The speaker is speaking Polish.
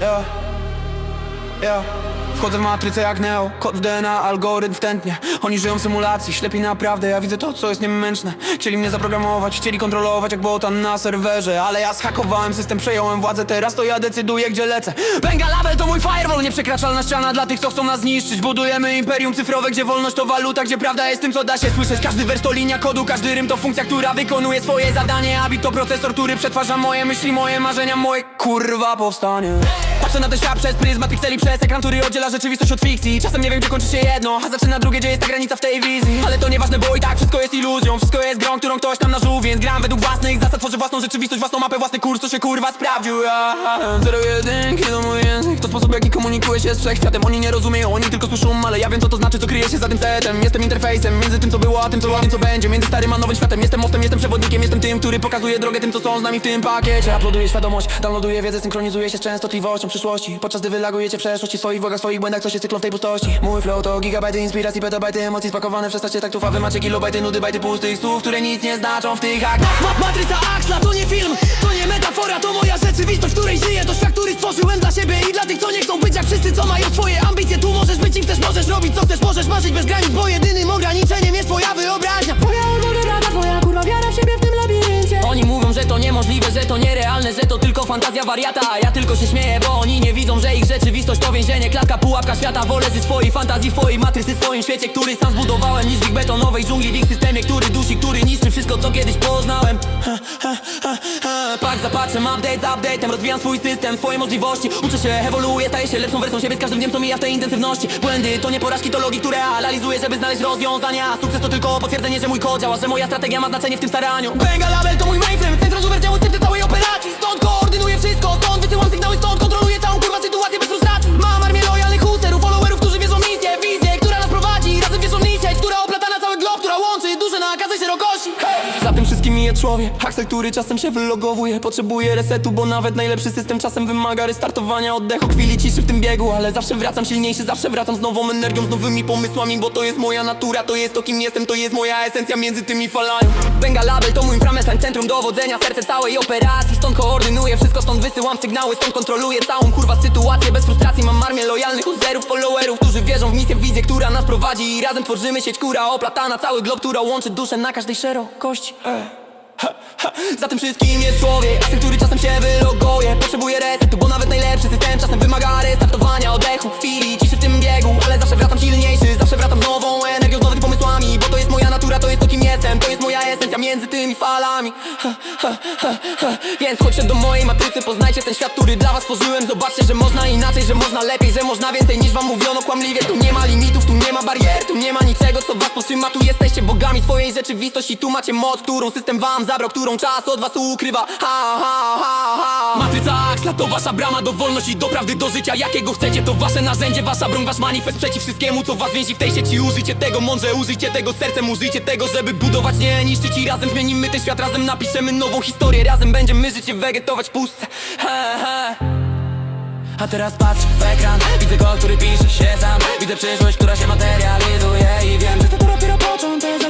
Ja, ja. Wchodzę w matrycę jak Neo. Kod w DNA, algorytm w tętnie Oni żyją w symulacji, ślepi naprawdę Ja widzę to, co jest niemęczne. Chcieli mnie zaprogramować, chcieli kontrolować jak botan na serwerze. Ale ja zhakowałem system, przejąłem władzę. Teraz to ja decyduję, gdzie lecę. Benga Label to mój firewall. Nieprzekraczalna ściana dla tych, co chcą nas zniszczyć. Budujemy imperium cyfrowe, gdzie wolność to waluta Gdzie prawda jest tym, co da się słyszeć. Każdy wers to linia kodu, każdy rym to funkcja, która wykonuje swoje zadanie. A to procesor, który przetwarza moje myśli, moje marzenia Moje kurwa powstanie Patrzę na ten świat przez pryzmat pikseli Przez ekran, który oddziela rzeczywistość od fikcji. Czasem nie wiem, gdzie kończy się jedno A zaczyna drugie, gdzie jest ta granica w tej wizji. Ale to nieważne, bo i tak wszystko jest iluzją. Wszystko jest grą, którą ktoś tam narzuł Więc gram według własnych zasad. Tworzę własną rzeczywistość, własną mapę, własny kurs Co się kurwa sprawdził. Ja, mój jaki komunikuję się z wszechświatem. Oni nie rozumieją, oni tylko słyszą Ale ja wiem, co to znaczy, co kryje się za tym setem. Jestem interfejsem między tym, co było, a tym, co, tym, co będzie. Między starym a nowym światem. Jestem mostem, jestem przewodnikiem Jestem tym, który pokazuje drogę tym, co są z nami w tym pakiecie. Uploaduję świadomość, downloaduję wiedzę Synchronizuję się z częstotliwością przyszłości. Podczas gdy wylagujecie przeszłość i swoich wrogach, swoich błędach Co się cyklą w tej pustości. Mój flow to gigabajty inspiracji, petobajty emocji. Spakowane w 16 taktów, a wy macie kilobajty nudy, bajty pustych słów Które nic nie znaczą w tych aktach. Ma matryca Axla to nie film, to nie metafora To moja rzeczywistość, w której żyję. To świat, który stworzyłem dla siebie i dla tych, co nie wszyscy Co mają swoje ambicje, tu możesz być im też możesz robić co chcesz. Możesz marzyć bez granic, bo jedynym ograniczeniem jest twoja wyobraźnia. Twoja rada, twoja kurwa wiara w siebie w tym labiryncie. Oni mówią, że to niemożliwe, że to nierealne Że to tylko fantazja wariata. A ja tylko się śmieję, bo oni nie widzą, że ich rzeczywistość to więzienie. Klatka, pułapka świata, wolę z swojej fantazji twojej matrycy, w swoim świecie, który sam zbudowałem. Niż w ich betonowej dżungli, w ich systemie, który dusi Który niszczy wszystko, co kiedyś poznałem. Ha, ha, ha, ha. Pak za patrzem, update za update'em Rozwijam swój system, swoje możliwości. Uczę się, ewoluuję, staję się lepszą wersją siebie Z każdym dniem, co mija w tej intensywności. Błędy to nie porażki, to logi, które analizuję, żeby znaleźć rozwiązania. Sukces to tylko potwierdzenie, że mój kod działa Że moja strategia ma znaczenie w tym staraniu. Benga Label to mój mainframe, centrum żuber działu operacji człowiek. Haksel, który czasem się wylogowuje. Potrzebuje resetu, bo nawet najlepszy system czasem wymaga restartowania oddechu. Chwili ciszy w tym biegu, ale zawsze wracam silniejszy Zawsze wracam z nową energią, z nowymi pomysłami Bo to jest moja natura, to jest to kim jestem To jest moja esencja między tymi falami Benga Label to mój inframestan, centrum dowodzenia Serce całej operacji, stąd koordynuję wszystko Stąd wysyłam sygnały, stąd kontroluję całą kurwa sytuację. Bez frustracji mam armię lojalnych userów, followerów Którzy wierzą w misję, w wizję, która nas prowadzi. I razem tworzymy sieć, która oplata na cały glob Która łączy duszę na każdej szerokości Za tym wszystkim jest człowiek, asy, który czasem się wyloguje. Potrzebuje resetu, bo nawet najlepszy system czasem wymaga restartowania oddechu. Chwili ciszy w tym biegu, ale zawsze wracam silniejszy Zawsze wracam z nową energią, z nowymi pomysłami Bo to jest moja natura, to jest to kim jestem. To jest moja esencja między tymi falami. Więc chodźcie do mojej matrycy, poznajcie ten świat, który dla was stworzyłem Zobaczcie, że można inaczej, że można lepiej, że można więcej niż wam mówiono kłamliwie. Tu nie ma limitów, tu nie ma barier, tu nie ma niczego, co was powstrzyma. Tu jesteście bogami swojej rzeczywistości, tu macie moc, którą system wam zabrał Którą czas od was ukrywa, ha, ha, ha, ha. Matryca Axla to wasza brama do wolności, do prawdy, do życia. Jakiego chcecie, to wasze narzędzie, wasza broń, wasz manifest Przeciw wszystkiemu, co was więzi w tej sieci. Użyjcie tego mądrze, użyjcie tego sercem Użyjcie tego, żeby budować, nie niszczyć. I razem zmienimy ten świat, razem napiszemy nową historię. Razem będziemy żyć i wegetować w pustce he, he. A teraz patrz w ekran Język, o który pisze się sam. Widzę przyszłość, która się materializuje I wiem, że to dopiero początek.